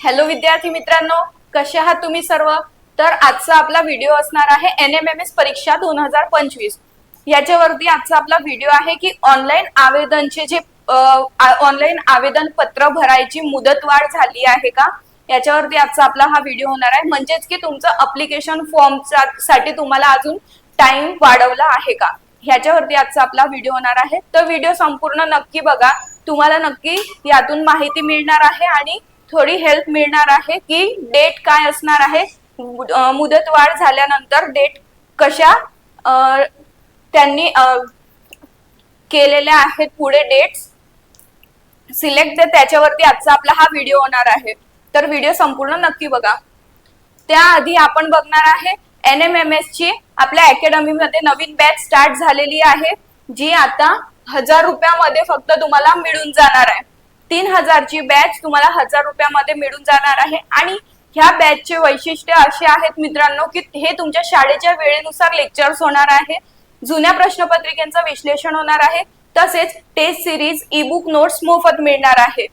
Hello विद्यार्थी मित्रांनो कसे आहात तुम्ही सर्व? तर आजचा आपला व्हिडिओ असणार आहे एन एम एम एस परीक्षा दोन हजार पंचवीस. याच्यावरती आजचा आपला व्हिडिओ आहे की ऑनलाईन आवेदनचे जे ऑनलाईन आवेदन पत्र भरायची मुदतवाढ झाली आहे का? याच्यावरती आजचा आपला हा व्हिडिओ होणार आहे. म्हणजेच की तुमचं अप्लिकेशन फॉर्मसाठी तुम्हाला अजून टाइम वाढवला आहे का? ह्याच्यावरती आजचा आपला व्हिडिओ होणार आहे. तर व्हिडिओ संपूर्ण नक्की बघा. तुम्हाला नक्की यातून माहिती मिळणार आहे आणि थोडी हेल्प मिळणार आहे की डेट काय असणार आहे? मुदत वाढ मुदतवाढ झाल्यानंतर डेट कशा त्यांनी केलेल्या आहेत पुढे डेट्स सिलेक्ट त्याच्यावरती आजचा आपला हा व्हिडिओ होणार आहे. तर व्हिडिओ संपूर्ण नक्की बघा. त्याआधी आपण बघणार आहे एन एम एम एस ची आपल्या अकॅडमीमध्ये नवीन बॅच स्टार्ट झालेली आहे जी आता हजार रुपयामध्ये फक्त तुम्हाला मिळून जाणार आहे. तीन हजारची बॅच तुम्हाला हजार रुपयामध्ये मिळून जाणार आहे. आणि ह्या बॅचचे वैशिष्ट्य असे आहेत मित्रांनो की हे तुमच्या शाळेच्या वेळेनुसार लेक्चर्स होणार आहे. जुन्या प्रश्नपत्रिकेचं विश्लेषण होणार आहे. तसेच test series e book notes मोफत मिळणार आहे.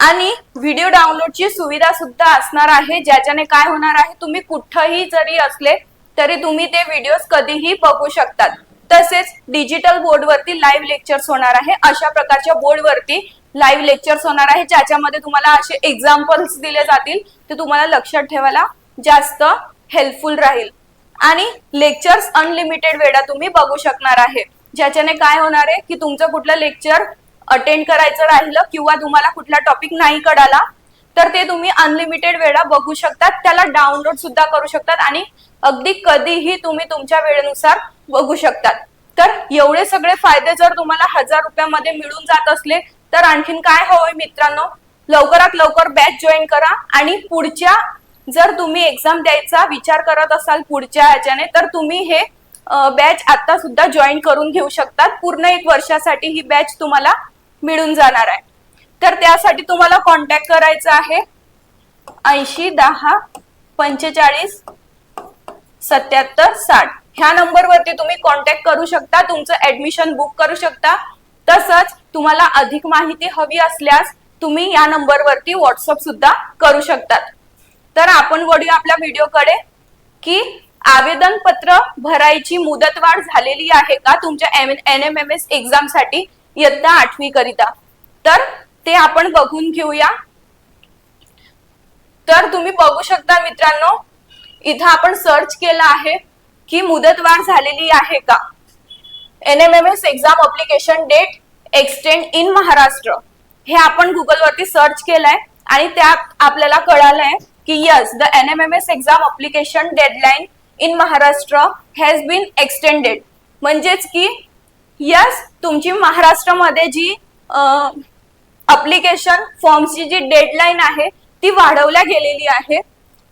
आणि व्हिडिओ डाउनलोडची सुविधा सुद्धा असणार आहे ज्याच्याने काय होणार आहे तुम्ही कुठंही जरी असले तरी तुम्ही ते व्हिडिओज कधीही बघू शकतात. तसेच डिजिटल बोर्डवरती लाईव्ह लेक्चर्स होणार आहे. अशा प्रकारच्या बोर्डवरती लाईव्ह लेक्चर्स होणार आहे ज्याच्यामध्ये तुम्हाला असे एक्झाम्पल्स दिले जातील ते तुम्हाला लक्षात ठेवायला जास्त हेल्पफुल राहील. आणि लेक्चर्स अनलिमिटेड वेळा तुम्ही बघू शकणार आहे. ज्याच्याने काय होणार आहे की तुमचं कुठलं लेक्चर अटेंड करायचं राहिलं किंवा तुम्हाला कुठला टॉपिक नाही कळाला तर ते तुम्ही अनलिमिटेड वेळा बघू शकतात. त्याला डाउनलोड सुद्धा करू शकतात आणि अगदी कधीही तुम्ही तुमच्या वेळेनुसार बघू शकतात. तर एवढे सगळे फायदे जर तुम्हाला हजार रुपयामध्ये मिळून जात असले तर आणखीन काय हवंय मित्रांनो? लवकरात लवकर बॅच जॉईन करा आणि पुढच्या जर तुम्ही एक्झाम द्यायचा विचार करत असाल पुढच्या ह्याच्याने तर तुम्ही हे बॅच आता सुद्धा जॉईन करून घेऊ शकतात. पूर्ण एक वर्षासाठी ही बॅच तुम्हाला मिळून जाणार आहे. तर त्यासाठी तुम्हाला कॉन्टॅक्ट करायचा आहे ऐंशी दहा पंचेचाळीस सत्याहत्तर साठ. ह्या नंबरवरती तुम्ही कॉन्टॅक्ट करू शकता तुमचं ऍडमिशन बुक करू शकता. तसंच तुम्हाला अधिक माहिती हवी असल्यास तुम्ही या नंबरवरती व्हॉट्सअप सुद्धा करू शकतात. तर आपण वळूया आपल्या व्हिडिओकडे की आवेदन पत्र भरायची मुदतवाढ झालेली आहे का? तुमच्या एन एम एम एस एक्झामसाठी इयत्ता आठवी करिता. तर ते आपण बघून घेऊया. तर तुम्ही बघू शकता मित्रांनो इथं आपण सर्च केलं आहे की मुदतवाढ झालेली आहे का? NMMS exam application date extend in Maharashtra हे आपण गुगलवरती सर्च केलंय आणि त्यात आपल्याला कळालंय की yes the N M M S exam application deadline in Maharashtra has been extended म्हणजेच की यस तुमची महाराष्ट्रामध्ये जी अप्लिकेशन फॉर्मची जी डेडलाईन आहे ती वाढवल्या गेलेली आहे.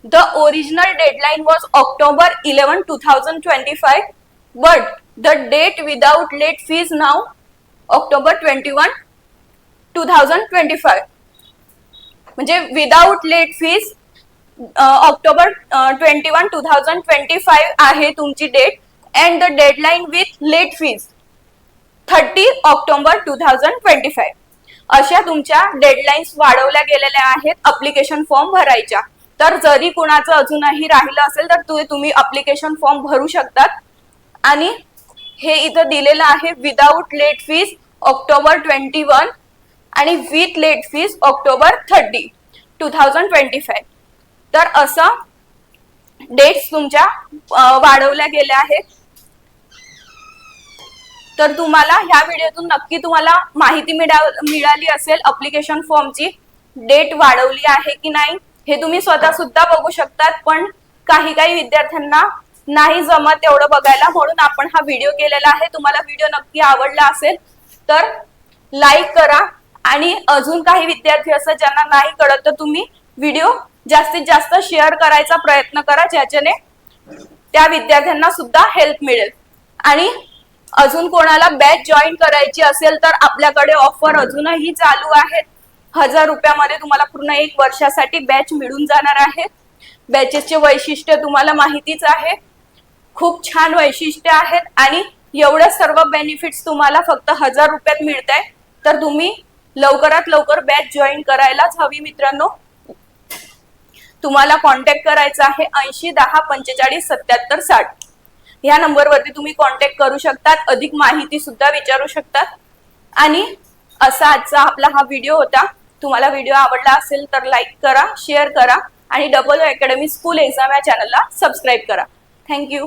The original deadline was October eleven two thousand twenty five but the date without late fees now October twenty one two thousand twenty five म्हणजे without late fees October twenty one two thousand twenty five आहे तुमची date and the deadline with late fees thirty October two thousand twenty five अशा तुमच्या deadlines वाढवल्या गेलेल्या आहेत application form भरायच्या. तर जरी कुणाचं अजूनही राहिलं असेल तर तुम्ही तुम्ही अप्लिकेशन फॉर्म भरू शकतात. आणि हे इथं दिलेलं आहे without late fees October twenty one आणि with late fees October thirty two thousand twenty five तर असं डेट्स तुमच्या वाढवल्या गेल्या आहेत. तर तुम्हाला ह्या व्हिडिओतून नक्की तुम्हाला माहिती मिळा मिळाली असेल अप्लिकेशन फॉर्मची डेट वाढवली आहे की नाही हे तुम्ही स्वतः सुद्धा बघू शकतात. पण काही काही विद्यार्थ्यांना नाही जमत एवढं बघायला म्हणून आपण हा व्हिडिओ केलेला आहे. तुम्हाला व्हिडिओ नक्की आवडला असेल तर लाईक करा. आणि अजून काही विद्यार्थी असं ज्यांना नाही कळत तर तुम्ही व्हिडिओ जास्तीत जास्त शेअर करायचा प्रयत्न करा ज्याच्याने त्या विद्यार्थ्यांना सुद्धा हेल्प मिळेल. आणि अजून कोणाला बॅच जॉईन करायची असेल तर आपल्याकडे ऑफर अजूनही चालू आहेत. हजार रुपयामध्ये तुम्हाला पूर्ण एक वर्षासाठी बॅच मिळून जाणार आहे. बॅचेसचे वैशिष्ट्य तुम्हाला माहितीच आहे. खूप छान वैशिष्ट्य आहेत आणि एवढ्या सर्व बेनिफिट्स तुम्हाला फक्त हजार रुपयात मिळत आहे तर तुम्ही लवकरात लवकर बॅच जॉईन करायलाच हवी मित्रांनो. तुम्हाला कॉन्टॅक्ट करायचा आहे ऐंशी दहा पंचेचाळीस सत्याहत्तर साठ. ह्या नंबरवरती तुम्ही कॉन्टॅक्ट करू शकतात. अधिक माहिती सुद्धा विचारू शकतात. आणि असा आजचा आपला हा व्हिडिओ होता. तुम्हाला व्हिडिओ आवडला असेल तर लाईक करा शेअर करा आणि डबल अकॅडमी स्कूल एक्झाम या चॅनलला सबस्क्राईब करा. थँक्यू